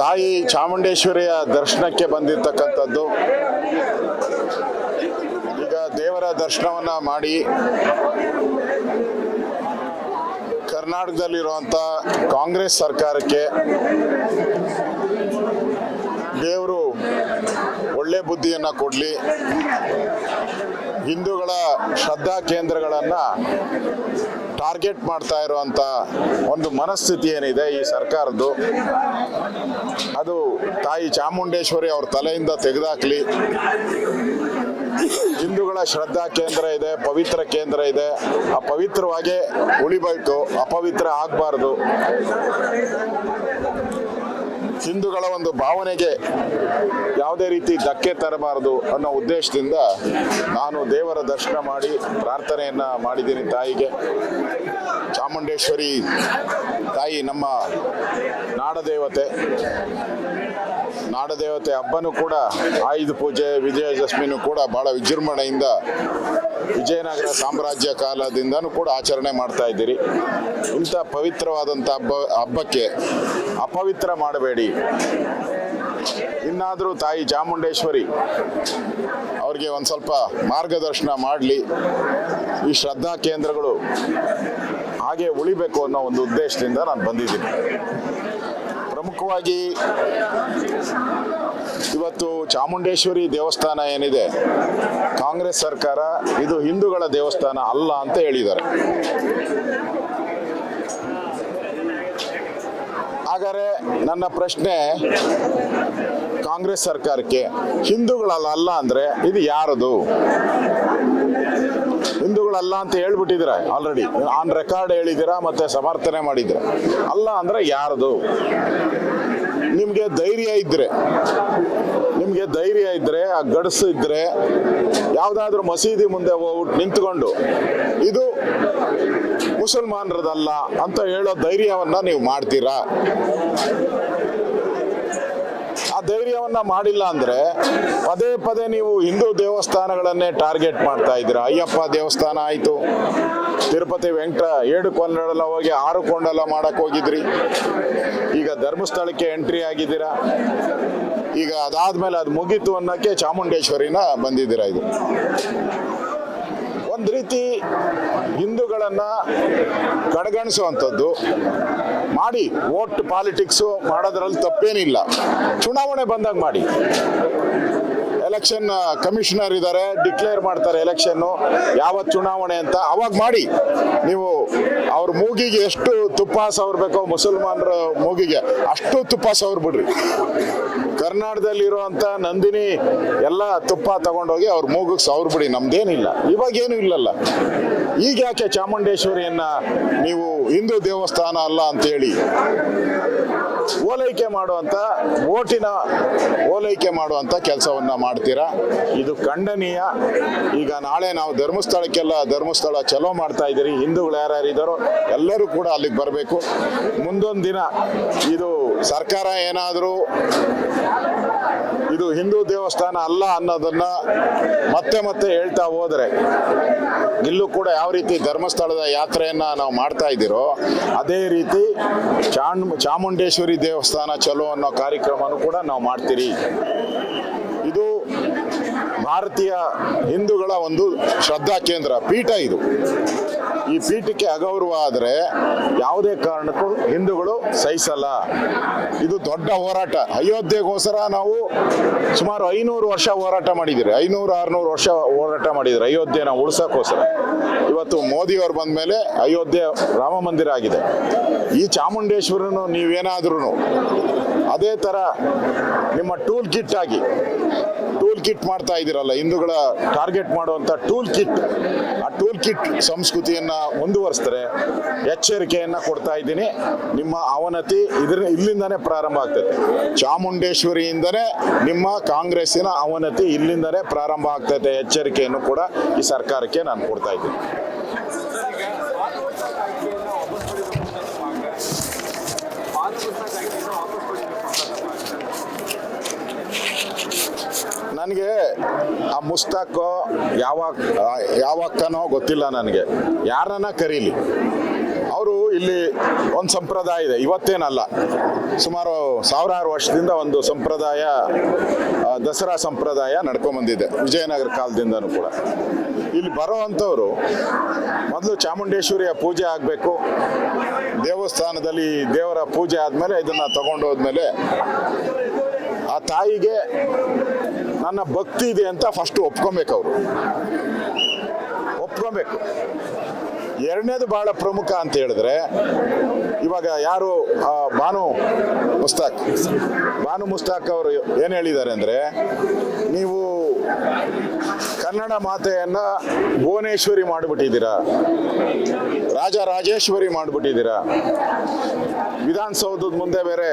ತಾಯಿ ಚಾಮುಂಡೇಶ್ವರಿಯ ದರ್ಶನಕ್ಕೆ ಬಂದಿರತಕ್ಕಂಥದ್ದು. ಈಗ ದೇವರ ದರ್ಶನವನ್ನ ಮಾಡಿ ಕರ್ನಾಟಕದಲ್ಲಿರುವಂಥ ಕಾಂಗ್ರೆಸ್ ಸರ್ಕಾರಕ್ಕೆ ದೇವರು ಒಳ್ಳೆ ಬುದ್ಧಿಯನ್ನು ಕೊಡಲಿ. ಹಿಂದೂಗಳ ಶ್ರದ್ಧಾ ಕೇಂದ್ರಗಳನ್ನು ಟಾರ್ಗೆಟ್ ಮಾಡ್ತಾ ಇರುವಂಥ ಒಂದು ಮನಸ್ಥಿತಿ ಏನಿದೆ ಈ ಸರ್ಕಾರದ್ದು? ಅದು ತಾಯಿ ಚಾಮುಂಡೇಶ್ವರಿ ಅವ್ರ ತಲೆಯಿಂದ ತೆಗೆದಾಕ್ಲಿ. ಹಿಂದೂಗಳ ಶ್ರದ್ಧಾ ಕೇಂದ್ರ ಇದೆ, ಪವಿತ್ರ ಕೇಂದ್ರ ಇದೆ. ಆ ಪವಿತ್ರವಾಗೇ ಉಳಿಬೇಕು ಅಪವಿತ್ರ ಆಗಬಾರ್ದು. ಹಿಂದೂಗಳ ಒಂದು ಭಾವನೆಗೆ ಯಾವುದೇ ರೀತಿ ಧಕ್ಕೆ ತರಬಾರದು ಅನ್ನೋ ಉದ್ದೇಶದಿಂದ ನಾನು ದೇವರ ದರ್ಶನ ಮಾಡಿ ಪ್ರಾರ್ಥನೆಯನ್ನ ಮಾಡಿದ್ದೀನಿ ತಾಯಿಗೆ. ಚಾಮುಂಡೇಶ್ವರಿ ತಾಯಿ ನಮ್ಮ ನಾಡದೇವತೆ. ನಾಡದೇವತೆ ಹಬ್ಬನೂ ಕೂಡ, ಆಯುಧ ಪೂಜೆ, ವಿಜಯದಶಮಿನೂ ಕೂಡ ಬಹಳ ವಿಜೃಂಭಣೆಯಿಂದ ವಿಜಯನಗರ ಸಾಮ್ರಾಜ್ಯ ಕಾಲದಿಂದನೂ ಕೂಡ ಆಚರಣೆ ಮಾಡ್ತಾ ಇದ್ದೀರಿ. ಇಂಥ ಪವಿತ್ರವಾದಂಥ ಹಬ್ಬ, ಹಬ್ಬಕ್ಕೆ ಅಪವಿತ್ರ ಮಾಡಬೇಡಿ. ಇನ್ನಾದರೂ ತಾಯಿ ಚಾಮುಂಡೇಶ್ವರಿ ಅವ್ರಿಗೆ ಒಂದು ಸ್ವಲ್ಪ ಮಾರ್ಗದರ್ಶನ ಮಾಡಲಿ. ಈ ಶ್ರದ್ಧಾ ಕೇಂದ್ರಗಳು ಹಾಗೆ ಉಳಿಬೇಕು ಅನ್ನೋ ಒಂದು ಉದ್ದೇಶದಿಂದ ನಾನು ಬಂದಿದ್ದೀನಿ. ಪ್ರಮುಖವಾಗಿ ಇವತ್ತು ಚಾಮುಂಡೇಶ್ವರಿ ದೇವಸ್ಥಾನ ಏನಿದೆ, ಕಾಂಗ್ರೆಸ್ ಸರ್ಕಾರ ಇದು ಹಿಂದೂಗಳ ದೇವಸ್ಥಾನ ಅಲ್ಲ ಅಂತ ಹೇಳಿದ್ದಾರೆ. ಹಾಗಾದರೆ ನನ್ನ ಪ್ರಶ್ನೆ, ಕಾಂಗ್ರೆಸ್ ಸರ್ಕಾರಕ್ಕೆ ಹಿಂದೂಗಳಲ್ಲ ಅಲ್ಲ ಅಂದ್ರೆ ಇದು ಯಾರದು? ಹಿಂದೂಗಳಲ್ಲ ಅಂತ ಹೇಳ್ಬಿಟ್ಟಿದ್ರೆ ಆಲ್ರೆಡಿ ಆನ್ ರೆಕಾರ್ಡ್ ಹೇಳಿದ್ದೀರಾ ಮತ್ತೆ ಸಮರ್ಥನೆ ಮಾಡಿದಿರ ಅಲ್ಲ ಅಂದ್ರೆ ಯಾರದು? ನಿಮಗೆ ಧೈರ್ಯ ಇದ್ರೆ, ನಿಮಗೆ ಧೈರ್ಯ ಇದ್ರೆ, ಆ ಗಡಸು ಇದ್ರೆ, ಯಾವ್ದಾದ್ರು ಮಸೀದಿ ಮುಂದೆ ಹೋಗ್ಬಿಟ್ಟು ನಿಂತ್ಕೊಂಡು, ಇದು ಮುಸಲ್ಮಾನರದಲ್ಲ ಅಂತ ಹೇಳೋ ಧೈರ್ಯವನ್ನ ನೀವು ಮಾಡ್ತೀರಾ? ಧೈರ್ಯವನ್ನ ಮಾಡಿಲ್ಲ ಅಂದ್ರೆ ಪದೇ ಪದೇ ನೀವು ಹಿಂದೂ ದೇವಸ್ಥಾನಗಳನ್ನೇ ಟಾರ್ಗೆಟ್ ಮಾಡ್ತಾ ಇದ್ದೀರಾ? ಅಯ್ಯಪ್ಪ ದೇವಸ್ಥಾನ ಆಯ್ತು. ತಿರುಪತಿ ವೆಂಕಟ ಏಳು ಕೊಂಡಲ ಹೋಗಿ ಆರು ಕೊಂಡಲ ಮಾಡಕ್ ಹೋಗಿದ್ರಿ. ಈಗ ಧರ್ಮಸ್ಥಳಕ್ಕೆ ಎಂಟ್ರಿ ಆಗಿದ್ದೀರಾ? ಈಗ ಅದಾದ್ಮೇಲೆ ಅದು ಮುಗೀತು ಅನ್ನೋಕ್ಕೆ ಚಾಮುಂಡೇಶ್ವರಿನ ಬಂದಿದ್ದೀರಾ ಇದು? ಒಂದು ರೀತಿ ಹಿಂದೂಗಳನ್ನ ಕಡೆಗಣಿಸುವಂಥದ್ದು, ಮಾಡಿ ವೋಟ್ ಪಾಲಿಟಿಕ್ಸು ಮಾಡೋದ್ರಲ್ಲಿ ತಪ್ಪೇನಿಲ್ಲ. ಚುನಾವಣೆ ಬಂದಾಗ ಮಾಡಿ. ಎಲೆಕ್ಷನ್ ಕಮಿಷನರ್ ಇದ್ದಾರೆ ಡಿಕ್ಲೇರ್ ಮಾಡ್ತಾರೆ ಎಲೆಕ್ಷನ್ನು ಯಾವತ್ತು ಚುನಾವಣೆ ಅಂತ ಅವಾಗ ಮಾಡಿ. ನೀವು ಅವ್ರ ಮೂಗಿಗೆ ಎಷ್ಟು ತುಪ್ಪ ಸವರ್ಬೇಕೋ ಮುಸಲ್ಮಾನರ ಮೂಗಿಗೆ ಅಷ್ಟು ತುಪ್ಪ ಸವರ್ ಬಿಡ್ರಿ ಕರ್ನಾಟಕದಲ್ಲಿರುವಂಥ ನಂದಿನಿ ಎಲ್ಲ ತುಪ್ಪ ತಗೊಂಡೋಗಿ ಅವ್ರ ಮೂಗಿಗೆ ಸಾವಿರ ಬಿಡಿ, ನಮ್ದೇನಿಲ್ಲ. ಇವಾಗ ಏನು ಇಲ್ಲಲ್ಲ. ಈಗ ಯಾಕೆ ಚಾಮುಂಡೇಶ್ವರಿಯನ್ನ ನೀವು ಹಿಂದೂ ದೇವಸ್ಥಾನ ಅಲ್ಲ ಅಂತೇಳಿ ಓಲೈಕೆ ಮಾಡುವಂತ, ಓಟಿನ ಓಲೈಕೆ ಮಾಡುವಂತ ಕೆಲಸವನ್ನ ಮಾಡ್ತೀರಾ? ಇದು ಖಂಡನೀಯ. ಈಗ ನಾಳೆ ನಾವು ಧರ್ಮಸ್ಥಳಕ್ಕೆಲ್ಲ ಧರ್ಮಸ್ಥಳ ಚಲೋ ಮಾಡ್ತಾ ಇದ್ದೀರಿ. ಹಿಂದೂಗಳು ಯಾರ್ಯಾರು ಇದ್ದಾರೋ ಎಲ್ಲರೂ ಕೂಡ ಅಲ್ಲಿಗೆ ಬರಬೇಕು. ಮುಂದೊಂದು ದಿನ ಇದು ಸರ್ಕಾರ ಏನಾದರೂ ಇದು ಹಿಂದೂ ದೇವಸ್ಥಾನ ಅಲ್ಲ ಅನ್ನೋದನ್ನ ಮತ್ತೆ ಮತ್ತೆ ಹೇಳ್ತಾ ಹೋದ್ರೆ, ಇಲ್ಲೂ ಕೂಡ ಯಾವ ರೀತಿ ಧರ್ಮಸ್ಥಳದ ಯಾತ್ರೆಯನ್ನ ನಾವು ಮಾಡ್ತಾ ಇದ್ದೀರೋ, ಅದೇ ರೀತಿ ಚಾಮುಂಡೇಶ್ವರಿ ದೇವಸ್ಥಾನ ಚಲೋ ಅನ್ನೋ ಕಾರ್ಯಕ್ರಮನೂ ಕೂಡ ನಾವು ಮಾಡ್ತೀರಿ. ಇದು ಭಾರತೀಯ ಹಿಂದೂಗಳ ಒಂದು ಶ್ರದ್ಧಾ ಕೇಂದ್ರ, ಪೀಠ ಇದು. ಈ ಪೀಠಕ್ಕೆ ಅಗೌರವ ಆದರೆ ಯಾವುದೇ ಕಾರಣಕ್ಕೂ ಹಿಂದೂಗಳು ಸಹಿಸಲ್ಲ. ಇದು ದೊಡ್ಡ ಹೋರಾಟ. ಅಯೋಧ್ಯೆಗೋಸ್ಕರ ನಾವು ಸುಮಾರು ಐನೂರು ವರ್ಷ ಹೋರಾಟ ಮಾಡಿದಿರಿ ಐನೂರು, ಆರ್ನೂರು ವರ್ಷ ಹೋರಾಟ ಮಾಡಿದಿರಿ ಅಯೋಧ್ಯೆನ ಉಳಿಸೋಕ್ಕೋಸ್ಕರ. ಇವತ್ತು ಮೋದಿಯವರು ಬಂದ ಮೇಲೆ ಅಯೋಧ್ಯೆ ರಾಮ ಮಂದಿರ ಆಗಿದೆ. ಈ ಚಾಮುಂಡೇಶ್ವರನು ನೀವೇನಾದ್ರೂ ಅದೇ ಥರ ನಿಮ್ಮ ಟೂಲ್ ಕಿಟ್ ಆಗಿ ಟೂಲ್ ಕಿಟ್ ಮಾಡ್ತಾ ಇದ್ದೀರಲ್ಲ, ಹಿಂದೂಗಳ ಟಾರ್ಗೆಟ್ ಮಾಡುವಂಥ ಟೂಲ್ ಕಿಟ್ ಆ ಟೂಲ್ ಕಿಟ್ ಸಂಸ್ಕೃತಿಯನ್ನ ಮುಂದುವರಿಸಿದ್ರೆ ಎಚ್ಚರಿಕೆಯನ್ನ ಕೊಡ್ತಾ ಇದ್ದೀನಿ. ನಿಮ್ಮ ಅವನತಿ ಇದ್ರ, ಇಲ್ಲಿಂದನೇ ಪ್ರಾರಂಭ ಆಗ್ತದೆ ಚಾಮುಂಡೇಶ್ವರಿಯಿಂದನೇ ನಿಮ್ಮ ಕಾಂಗ್ರೆಸ್ಸಿನ ಅವನತಿ ಇಲ್ಲಿಂದನೇ ಪ್ರಾರಂಭ ಆಗ್ತದೆ ಎಚ್ಚರಿಕೆಯನ್ನು ಕೂಡ ಈ ಸರ್ಕಾರಕ್ಕೆ ನಾನು ಕೊಡ್ತಾ ಇದ್ದೀನಿ. ನನಗೆ ಆ ಮುಸ್ತಾಕೋ ಯಾವ ಯಾವ ಅಕ್ಕನೋ ಗೊತ್ತಿಲ್ಲ ನನಗೆ. ಯಾರನ್ನ ಕರೀಲಿ? ಅವರು ಇಲ್ಲಿ ಒಂದು ಸಂಪ್ರದಾಯ ಇದೆ. ಇವತ್ತೇನಲ್ಲ, ಸುಮಾರು ಸಾವಿರಾರು ವರ್ಷದಿಂದ ಒಂದು ಸಂಪ್ರದಾಯ ದಸರಾ ಸಂಪ್ರದಾಯ ನಡ್ಕೊಂಬಂದಿದೆ, ವಿಜಯನಗರ ಕಾಲದಿಂದನೂ ಕೂಡ. ಇಲ್ಲಿ ಬರೋ ಅಂಥವ್ರು ಮೊದಲು ಚಾಮುಂಡೇಶ್ವರಿಯ ಪೂಜೆ ಆಗಬೇಕು. ದೇವಸ್ಥಾನದಲ್ಲಿ ದೇವರ ಪೂಜೆ ಆದಮೇಲೆ ಇದನ್ನು ತಗೊಂಡು ಹೋದ್ಮೇಲೆ ಆ ತಾಯಿಗೆ ನನ್ನ ಭಕ್ತಿ ಇದೆ ಅಂತ ಫಸ್ಟ್ ಒಪ್ಕೊಬೇಕು ಅವರು ಒಪ್ಕೊಬೇಕು. ಎರಡನೇದು ಬಹಳ ಪ್ರಮುಖ ಅಂತ ಹೇಳಿದ್ರೆ, ಇವಾಗ ಯಾರು ಬಾನು ಮುಸ್ತಾಕ್. ಬಾನು ಮುಸ್ತಾಕ್ ಅವರು ಏನು ಹೇಳಿದ್ದಾರೆ ಅಂದರೆ, ನೀವು ಕನ್ನಡ ಮಾತೆಯನ್ನ ಭುವನೇಶ್ವರಿ ಮಾಡಿಬಿಟ್ಟಿದ್ದೀರಾ ರಾಜರಾಜೇಶ್ವರಿ ಮಾಡಿಬಿಟ್ಟಿದ್ದೀರಾ ವಿಧಾನಸೌಧದ ಮುಂದೆ ಬೇರೆ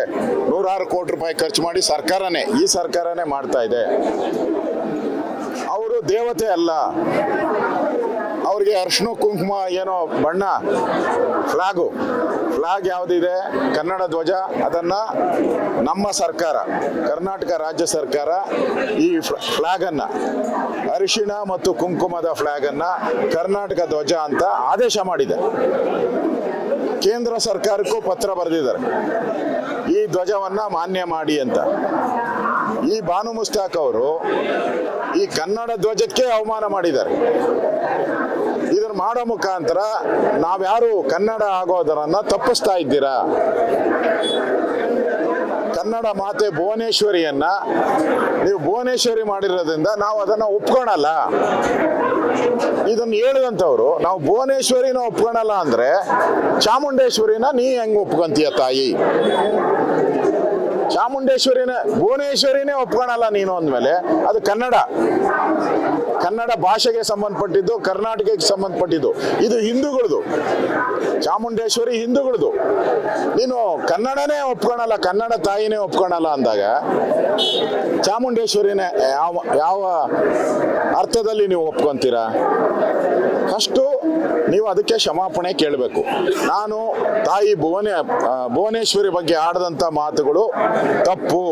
ನೂರಾರು ಕೋಟಿ ರೂಪಾಯಿ ಖರ್ಚು ಮಾಡಿ ಸರ್ಕಾರನೇ, ಈ ಸರ್ಕಾರನೇ ಮಾಡ್ತಾ ಇದೆ. ಅವರು ದೇವತೆ ಅಲ್ಲ. ಅವ್ರಿಗೆ ಅರ್ಶಿನ, ಕುಂಕುಮ ಏನೋ ಬಣ್ಣ, ಫ್ಲಾಗು. ಫ್ಲಾಗ್ ಯಾವುದಿದೆ? ಕನ್ನಡ ಧ್ವಜ, ಅದನ್ನ ನಮ್ಮ ಸರ್ಕಾರ, ಕರ್ನಾಟಕ ರಾಜ್ಯ ಸರ್ಕಾರ ಈ ಫ್ಲಾಗ್ ಅನ್ನ ಅರಿಶಿಣ ಮತ್ತು ಕುಂಕುಮದ ಫ್ಲಾಗ್ ಅನ್ನ ಕರ್ನಾಟಕ ಧ್ವಜ ಅಂತ ಆದೇಶ ಮಾಡಿದೆ. ಕೇಂದ್ರ ಸರ್ಕಾರಕ್ಕೂ ಪತ್ರ ಬರೆದಿದ್ದಾರೆ. ಈ ಧ್ವಜವನ್ನ ಮಾನ್ಯ ಮಾಡಿ ಅಂತ. ಈ ಬಾನು ಮುಸ್ತಾಕ್ ಅವರು ಈ ಕನ್ನಡ ಧ್ವಜಕ್ಕೆ ಅವಮಾನ ಮಾಡಿದ್ದಾರೆ. ಇದನ್ನ ಮಾಡೋ ಮುಖಾಂತರ ನಾವ್ಯಾರು ಕನ್ನಡ ಆಗೋದರನ್ನ ತಪ್ಪಿಸ್ತಾ ಇದ್ದೀರಾ? ಕನ್ನಡ ಮಾತೆ ಭುವನೇಶ್ವರಿಯನ್ನ ನೀವು ಭುವನೇಶ್ವರಿ ಮಾಡಿರೋದ್ರಿಂದ ನಾವು ಅದನ್ನ ಒಪ್ಕೊಳಲ್ಲ. ಇದನ್ನ ಹೇಳಿದಂಥವ್ರು ನಾವು ಭುವನೇಶ್ವರಿನ ಒಪ್ಕೊಳಲ್ಲ ಅಂದ್ರೆ ಚಾಮುಂಡೇಶ್ವರಿನ ನೀ ಹೆಂಗ್ ಒಪ್ಕೊಂತೀಯ ತಾಯಿ? ಚಾಮುಂಡೇಶ್ವರಿನ, ಭುವನೇಶ್ವರಿನೇ ಒಪ್ಕೊಳಲ್ಲ ನೀನು ಅಂದಮೇಲೆ ಅದು ಕನ್ನಡ. ಕನ್ನಡ ಭಾಷೆಗೆ ಸಂಬಂಧಪಟ್ಟಿದ್ದು, ಕರ್ನಾಟಕಕ್ಕೆ ಸಂಬಂಧಪಟ್ಟಿದ್ದು. ಇದು ಹಿಂದೂಗಳದು. ಚಾಮುಂಡೇಶ್ವರಿ ಹಿಂದೂಗಳದು. ನೀನು ಕನ್ನಡನೇ ಒಪ್ಕೊಳಲ್ಲ, ಕನ್ನಡ ತಾಯಿನೇ ಒಪ್ಕೊಳಲ್ಲ ಅಂದಾಗ, ಚಾಮುಂಡೇಶ್ವರಿನೇ ಯಾವ ಯಾವ ಅರ್ಥದಲ್ಲಿ ನೀವು ಒಪ್ಕೊಂತೀರಾ? ಫಸ್ಟು ನೀವು ಅದಕ್ಕೆ ಕ್ಷಮಾಪಣೆ ಕೇಳಬೇಕು. ನಾನು ತಾಯಿ ಭುವನೇ ಭುವನೇಶ್ವರಿ ಬಗ್ಗೆ ಆಡದಂತ ಮಾತುಗಳು ತಪ್ಪು.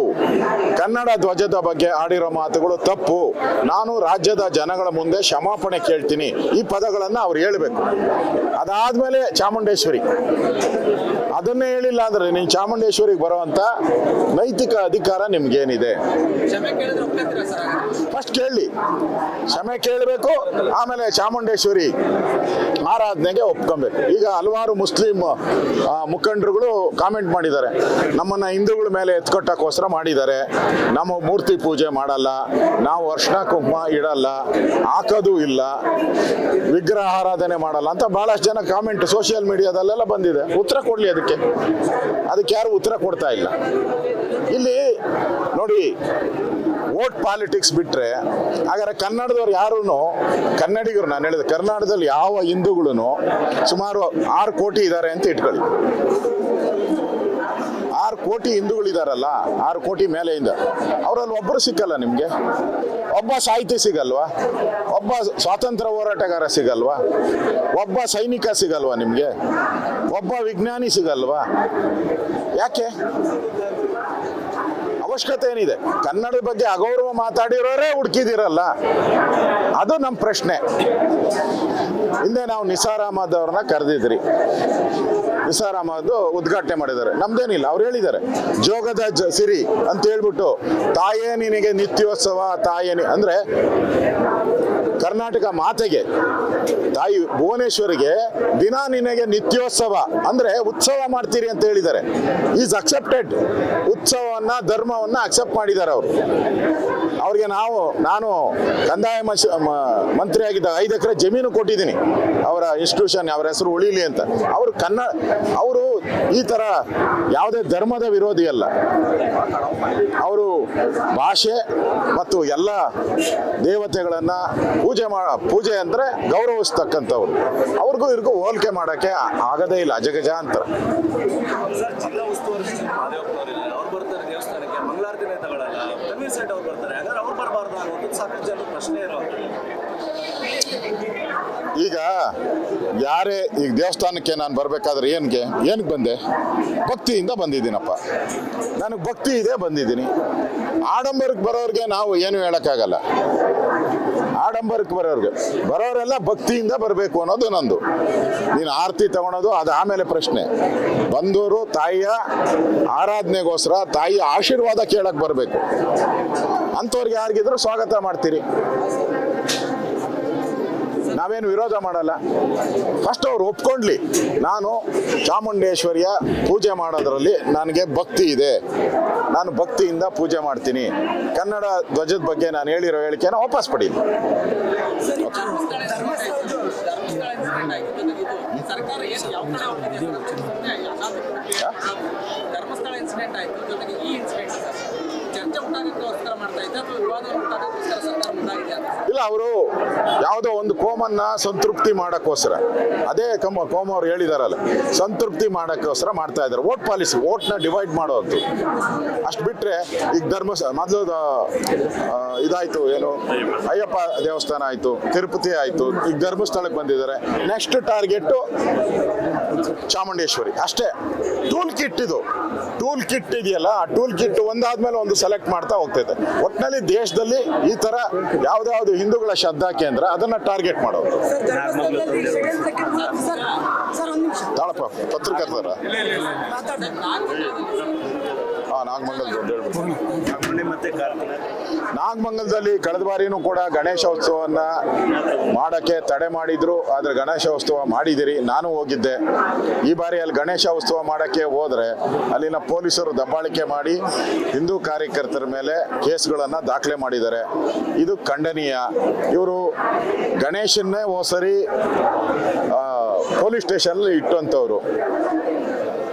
ಕನ್ನಡ ಧ್ವಜದ ಬಗ್ಗೆ ಆಡಿರೋ ಮಾತುಗಳು ತಪ್ಪು. ನಾನು ರಾಜ್ಯದ ಜನಗಳ ಮುಂದೆ ಕ್ಷಮಾಪಣೆ ಕೇಳ್ತೀನಿ. ಈ ಪದಗಳನ್ನು ಅವ್ರು ಹೇಳಬೇಕು. ಅದಾದ್ಮೇಲೆ ಚಾಮುಂಡೇಶ್ವರಿ. ಅದನ್ನೇ ಹೇಳಿಲ್ಲ ಅಂದ್ರೆ ನೀವು ಚಾಮುಂಡೇಶ್ವರಿಗೆ ಬರುವಂತ ನೈತಿಕ ಅಧಿಕಾರ ನಿಮ್ಗೇನಿದೆ? ಫಸ್ಟ್ ಕೇಳಿ. ಕ್ಷಮೆ ಕೇಳಬೇಕು ಆಮೇಲೆ ಚಾಮುಂಡೇಶ್ವರಿ ಆರಾಧನೆಗೆ ಒಪ್ಕೊಬೇಕು. ಈಗ ಹಲವಾರು ಮುಸ್ಲಿಂ ಮುಖಂಡರುಗಳು ಕಾಮೆಂಟ್ ಮಾಡಿದ್ದಾರೆ. ನಮ್ಮನ್ನ ಹಿಂದೂಗಳ ಮೇಲೆ ಎತ್ಕೊಟ್ಟಕ್ಕೋಸ್ಕರ ಮಾಡಿದ್ದಾರೆ. ನಮ್ಮ ಮೂರ್ತಿ ಪೂಜೆ ಮಾಡಲ್ಲ ನಾವು ಅರ್ಶನ ಕುಂಕುಮ ಇಡಲ್ಲ ಹಾಕೋದು ಇಲ್ಲ ವಿಗ್ರಹ ಆರಾಧನೆ ಮಾಡಲ್ಲ ಅಂತ ಬಹಳಷ್ಟು ಜನ ಕಾಮೆಂಟ್ ಸೋಷಿಯಲ್ ಮೀಡಿಯಾದಲ್ಲೆಲ್ಲ ಬಂದಿದೆ. ಉತ್ತರ ಕೊಡ್ಲಿ ಅದಕ್ಕೆ. ಅದಕ್ಕೆ ಯಾರು ಉತ್ತರ ಕೊಡ್ತಾ ಇಲ್ಲ. ಇಲ್ಲಿ ನೋಡಿ, ವೋಟ್ ಪಾಲಿಟಿಕ್ಸ್ ಬಿಟ್ರೆ, ಹಾಗಾದ್ರೆ ಕನ್ನಡದವ್ರು ಯಾರೂ ಕನ್ನಡಿಗರು ನಾನು ಹೇಳಿದೆ ಕರ್ನಾಟಕದಲ್ಲಿ ಯಾವ ಹಿಂದೂಗಳು ಸುಮಾರು ಆರು ಕೋಟಿ ಇದ್ದಾರೆ ಅಂತ ಇಟ್ಕೊಳ್ಳಿ. ಕೋಟಿ ಹಿಂದೂಗಳಿದಾರಲ್ಲ, ಆರು ಕೋಟಿ ಮೇಲೆಯಿಂದ. ಅವರಲ್ಲಿ ಒಬ್ಬರು ಸಿಕ್ಕಲ್ಲ ನಿಮಗೆ? ಒಬ್ಬ ಸಾಹಿತಿ ಸಿಗಲ್ವಾ? ಒಬ್ಬ ಸ್ವಾತಂತ್ರ್ಯ ಹೋರಾಟಗಾರ ಸಿಗಲ್ವಾ? ಒಬ್ಬ ಸೈನಿಕ ಸಿಗಲ್ವಾ ನಿಮಗೆ? ಒಬ್ಬ ವಿಜ್ಞಾನಿ ಸಿಗಲ್ವಾ? ಯಾಕೆ? ಅವಶ್ಯಕತೆ ಏನಿದೆ? ಕನ್ನಡದ ಬಗ್ಗೆ ಅಗೌರವ ಮಾತಾಡಿರೋರೇ ಹುಡುಕಿದಿರಲ್ಲ. ಅದು ನಮ್ಮ ಪ್ರಶ್ನೆ. ಹಿಂದೆ ನಾವು ನಿಸಾರ್ ಅವ್ರನ್ನ ಕರೆದಿದ್ರಿ. ನಿಸಾರ್ ಉದ್ಘಾಟನೆ ಮಾಡಿದ್ದಾರೆ. ನಮ್ದೇನಿಲ್ಲ, ಅವ್ರು ಹೇಳಿದ್ದಾರೆ. ಜೋಗದ ಸಿರಿ ಅಂತ ಹೇಳ್ಬಿಟ್ಟು, ತಾಯೇ ನಿನಗೆ ನಿತ್ಯೋತ್ಸವ ತಾಯೇನಿ ಅಂದ್ರೆ ಕರ್ನಾಟಕ ಮಾತೆಗೆ, ತಾಯಿ ಭುವನೇಶ್ವರಿಗೆ ದಿನ ನಿನಗೆ ನಿತ್ಯೋತ್ಸವ, ಅಂದ್ರೆ ಉತ್ಸವ ಮಾಡ್ತೀರಿ ಅಂತ ಹೇಳಿದ್ದಾರೆ. Is accepted. ಉತ್ಸವವನ್ನ, ಧರ್ಮವನ್ನ ಅಕ್ಸೆಪ್ಟ್ ಮಾಡಿದ್ದಾರೆ ಅವರು. ಅವ್ರಿಗೆ ನಾವು, ನಾನು ಕಂದಾಯ ಮಂತ್ರಿ ಆಗಿದ್ದ ಐದು ಎಕರೆ ಜಮೀನು ಕೊಟ್ಟಿದ್ದೀನಿ. ಅವರ ಇನ್ಸ್ಟಿಟ್ಯೂಷನ್ ಅವರ ಹೆಸರು ಉಳಿಲಿ ಅಂತ. ಅವರು ಕನ್ನಡ ಅವರು ಈ ತರ ಯಾವುದೇ ಧರ್ಮದ ವಿರೋಧಿ ಅಲ್ಲ. ಅವರು ಭಾಷೆ ಮತ್ತು ಎಲ್ಲ ದೇವತೆಗಳನ್ನು ಪೂಜೆ ಮಾಡ ಪೂಜೆ ಅಂದ್ರೆ ಗೌರವಿಸ್ತಕ್ಕಂಥವ್ರು. ಅವ್ರಿಗೂ ಇವ್ರಿಗೂ ಹೋಲಿಕೆ ಮಾಡೋಕ್ಕೆ ಆಗದೇ ಇಲ್ಲ. ಅಜಗಜ ಅಂತ ಸರ್ ಜಿಲ್ಲಾ ಉಸ್ತುವಾರಿ ಮಾದೇವಪ್ಪನವರಿಲ್ಲ ಅವ್ರು ಬರ್ತಾರೆ ದೇವಸ್ಥಾನಕ್ಕೆ ಮಂಗಳಾರತಿನೇ ತಗೊಳ್ಳಲ್ಲ ತನ್ವೀರ್ ಸೆಟ್ ಅವ್ರು ಬರ್ತಾರೆ. ಹಾಗಾದ್ರೆ ಅವ್ರು ಬರಬಾರ್ದು ಅನ್ನೋದು ಸಾಕಷ್ಟು ಜನ ಪ್ರಶ್ನೆ ಇರೋದು. ಈಗ ಯಾರೇ ಈಗ ದೇವಸ್ಥಾನಕ್ಕೆ ನಾನು ಬರಬೇಕಾದ್ರೆ ಏನಕ್ಕೆ ಏನಕ್ಕೆ ಬಂದೆ? ಭಕ್ತಿಯಿಂದ ಬಂದಿದ್ದೀನಪ್ಪ. ನನಗೆ ಭಕ್ತಿ ಇದೆ ಬಂದಿದ್ದೀನಿ. ಆಡಂಬರಕ್ಕೆ ಬರೋರಿಗೆ ನಾವು ಏನು ಹೇಳೋಕ್ಕಾಗಲ್ಲ. ಆಡಂಬರಕ್ಕೆ ಬರೋರ್ಗೆ. ಬರೋರೆಲ್ಲ ಭಕ್ತಿಯಿಂದ ಬರಬೇಕು ಅನ್ನೋದು ನಂದು. ನೀನು ಆರತಿ ತಗೊಳೋದು ಅದು ಆಮೇಲೆ ಪ್ರಶ್ನೆ. ಬಂದವರು ತಾಯಿಯ ಆರಾಧನೆಗೋಸ್ಕರ ತಾಯಿಯ ಆಶೀರ್ವಾದ ಕೇಳಕ್ಕೆ ಬರಬೇಕು. ಅಂಥವ್ರಿಗೆ ಯಾರಿಗಿದ್ರು ಸ್ವಾಗತ ಮಾಡ್ತೀರಿ. ನಾವೇನು ವಿರೋಧ ಮಾಡಲ್ಲ. ಫಸ್ಟ್ ಅವ್ರು ಒಪ್ಕೊಂಡ್ಲಿ. ನಾನು ಚಾಮುಂಡೇಶ್ವರಿಯ ಪೂಜೆ ಮಾಡೋದ್ರಲ್ಲಿ ನನಗೆ ಭಕ್ತಿ ಇದೆ. ನಾನು ಭಕ್ತಿಯಿಂದ ಪೂಜೆ ಮಾಡ್ತೀನಿ. ಕನ್ನಡ ಧ್ವಜದ ಬಗ್ಗೆ ನಾನು ಹೇಳಿರೋ ಹೇಳಿಕೆನ ವಾಪಸ್ ಪಡಿ. ಧರ್ಮಸ್ಥಳ ಇನ್ಸಿಡೆಂಟ್ ಆಯ್ತು. ಈ ಇನ್ಸಿಡೆಂಟ್ ಇಲ್ಲ, ಅವರು ಯಾವುದೋ ಒಂದು ಕೋಮನ್ನ ಸಂತೃಪ್ತಿ ಮಾಡೋಕ್ಕೋಸ್ಕರ, ಅದೇ ಕಮ್ಮ, ಕೋಮ ಅವ್ರು ಹೇಳಿದಾರಲ್ಲ, ಸಂತೃಪ್ತಿ ಮಾಡೋಕ್ಕೋಸ್ಕರ ಮಾಡ್ತಾ ಇದ್ದಾರೆ. ವೋಟ್ ಪಾಲಿಸಿ ವೋಟ್ನ ಡಿವೈಡ್ ಮಾಡೋದು. ಅಷ್ಟು ಬಿಟ್ಟರೆ ಈಗ ಧರ್ಮ ಮೊದಲು ಇದಾಯಿತು, ಏನು, ಅಯ್ಯಪ್ಪ ದೇವಸ್ಥಾನ ಆಯಿತು, ತಿರುಪತಿ ಆಯಿತು, ಈಗ ಧರ್ಮಸ್ಥಳಕ್ಕೆ ಬಂದಿದ್ದಾರೆ. ನೆಕ್ಸ್ಟ್ ಟಾರ್ಗೆಟ್ಟು ಚಾಮುಂಡೇಶ್ವರಿ, ಅಷ್ಟೇ. ಟೂಲ್ ಕಿಟ್ ಇದು. ಟೂಲ್ ಕಿಟ್ ಇದೆಯಲ್ಲ, ಆ ಟೂಲ್ ಕಿಟ್ ಒಂದಾದ್ಮೇಲೆ ಒಂದು ಸೆಲೆಕ್ಟ್ ಮಾಡ್ತಾ ಹೋಗ್ತೈತೆ ಒಟ್ಟಿನಲ್ಲಿ ದೇಶದಲ್ಲಿ ಈ ತರ ಯಾವ್ದಾವ್ದು ಹಿಂದೂಗಳ ಶ್ರದ್ಧಾ ಕೇಂದ್ರ ಅದನ್ನ ಟಾರ್ಗೆಟ್ ಮಾಡೋದು. ಸರ್ ಧರ್ಮಸ್ಥಳದಲ್ಲಿ ಸರ್ ಸರ್ ಒಂದು ನಿಮಿಷ. ತಾಳಪ್ಪ ಪತ್ರಕರ್ತರ. ಹಾ ನಾಗಮಂಗಲ್ ದೊಡ್ಡ ಹೇಳ್ಬಿಟ್ಟು ಮತ್ತೆ ನಾಗಮಂಗಲದಲ್ಲಿ ಕಳೆದ ಬಾರಿನೂ ಕೂಡ ಗಣೇಶೋತ್ಸವನ್ನ ಮಾಡಕ್ಕೆ ತಡೆ ಮಾಡಿದ್ರು. ಆದ್ರೆ ಗಣೇಶೋತ್ಸವ ಮಾಡಿದಿರಿ, ನಾನು ಹೋಗಿದ್ದೆ. ಈ ಬಾರಿ ಅಲ್ಲಿ ಗಣೇಶ ಉತ್ಸವ ಮಾಡಕ್ಕೆ ಹೋದ್ರೆ ಅಲ್ಲಿನ ಪೊಲೀಸರು ದಬ್ಬಾಳಿಕೆ ಮಾಡಿ ಹಿಂದೂ ಕಾರ್ಯಕರ್ತರ ಮೇಲೆ ಕೇಸ್ಗಳನ್ನ ದಾಖಲೆ ಮಾಡಿದ್ದಾರೆ. ಇದು ಖಂಡನೀಯ. ಇವರು ಗಣೇಶನ್ನೇ ಹೋಸರಿ ಪೊಲೀಸ್ ಸ್ಟೇಷನ್ ಇಟ್ಟಂತವ್ರು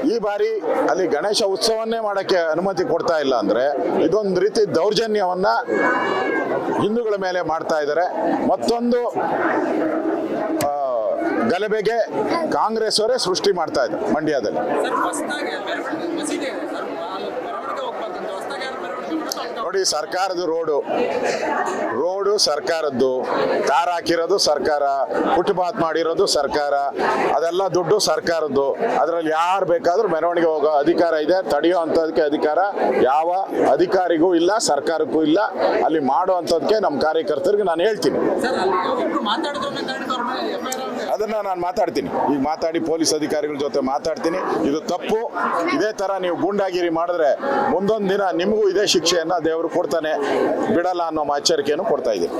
ಈ ಬಾರಿ ಅಲ್ಲಿ ಗಣೇಶ ಉತ್ಸವನ್ನೇ ಮಾಡಕ್ಕೆ ಅನುಮತಿ ಕೊಡ್ತಾ ಇಲ್ಲ ಅಂದ್ರೆ ಇದೊಂದು ರೀತಿ ದೌರ್ಜನ್ಯವನ್ನ ಹಿಂದೂಗಳ ಮೇಲೆ ಮಾಡ್ತಾ ಇದ್ದಾರೆ. ಮತ್ತೊಂದು ಗಲಭೆಗೆ ಕಾಂಗ್ರೆಸ್ ಅವರೇ ಸೃಷ್ಟಿ ಮಾಡ್ತಾ ಇದ್ದಾರೆ ಮಂಡ್ಯದಲ್ಲಿ ಸರ್ ಹೊಸದಾಗಿ ಮೆರವಣಿಗೆ ಮಸೀದಿ ಇದೆ ಸರ್ ಅಲ್ಲಿ ಮೆರವಣಿಗೆ ಹೋಗ್ಬಾರ್ದಂತ ಹೊಸದಾಗಿ ಯಾರು ಮೆರವಣಿಗೆ ಮಾಡೋದು ಅಂತ ನೋಡಿ ಸರ್ಕಾರದ ರೋಡು. ರೋಡು ಸರ್ಕಾರದ್ದು. ಕಾರ್ ಹಾಕಿರೋದು ಸರ್ಕಾರ. ಫುಟ್ಪಾತ್ ಮಾಡಿರೋದು ಸರ್ಕಾರ. ಅದೆಲ್ಲ ದುಡ್ಡು ಸರ್ಕಾರದ್ದು. ಅದರಲ್ಲಿ ಯಾರು ಬೇಕಾದ್ರೂ ಮೆರವಣಿಗೆ ಹೋಗೋ ಅಧಿಕಾರ ಇದೆ. ತಡೆಯೋ ಅಂಥದಕ್ಕೆ ಅಧಿಕಾರ ಯಾವ ಅಧಿಕಾರಿಗೂ ಇಲ್ಲ ಸರ್ಕಾರಕ್ಕೂ ಇಲ್ಲ. ಅಲ್ಲಿ ಮಾಡೋ ಅಂಥದಕ್ಕೆ ನಮ್ಮ ಕಾರ್ಯಕರ್ತರಿಗೆ ನಾನು ಹೇಳ್ತೀನಿ. ಅದನ್ನ ನಾನು ಮಾತಾಡ್ತೀನಿ. ಈಗ ಮಾತಾಡಿ ಪೊಲೀಸ್ ಅಧಿಕಾರಿಗಳ ಜೊತೆ ಮಾತಾಡ್ತೀನಿ. ಇದು ತಪ್ಪು. ಇದೇ ತರ ನೀವು ಗುಂಡಾಗಿರಿ ಮಾಡಿದ್ರೆ ಮುಂದೊಂದು ದಿನ ನಿಮಗೂ ಇದೇ ಶಿಕ್ಷೆಯನ್ನ ದೇವರು ಕೊಡ್ತಾನೆ. ಬಿಡಲ್ಲ ಅನ್ನೋ ಎಚ್ಚರಿಕೆಯನ್ನು ಕೊಡ್ತಾ ಇದ್ದೀನಿ.